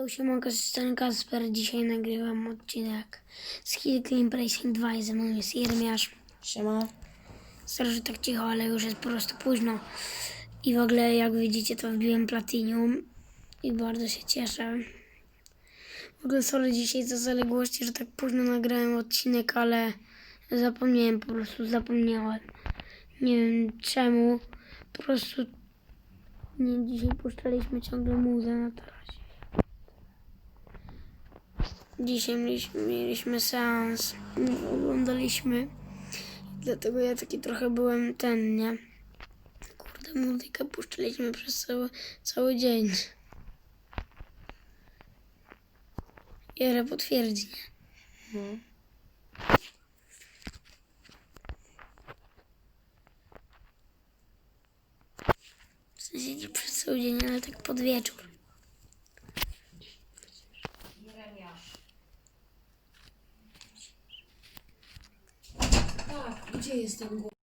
Yo, siemanko, jestem Kasper. Dzisiaj nagrywam odcinek z Hill Racing 2 i ze mną jest Jeremiasz. Siema. Że tak cicho, ale już jest po prostu późno. I w ogóle, jak widzicie, to wbiłem Platinum i bardzo się cieszę. W ogóle sorry dzisiaj za zaległości, że tak późno nagrałem odcinek, ale zapomniałem, po prostu zapomniałem. Nie wiem czemu, po prostu nie, dzisiaj puszczaliśmy ciągle muzę na tarasie. Dzisiaj mieliśmy, mieliśmy seans, oglądaliśmy, dlatego ja taki trochę byłem ten, nie? Kurde, muzykę puszczaliśmy przez cały, cały dzień. Jere potwierdzi, nie? W sensie nie przez cały dzień, ale tak pod wieczór. Tak, gdzie jest ten głos?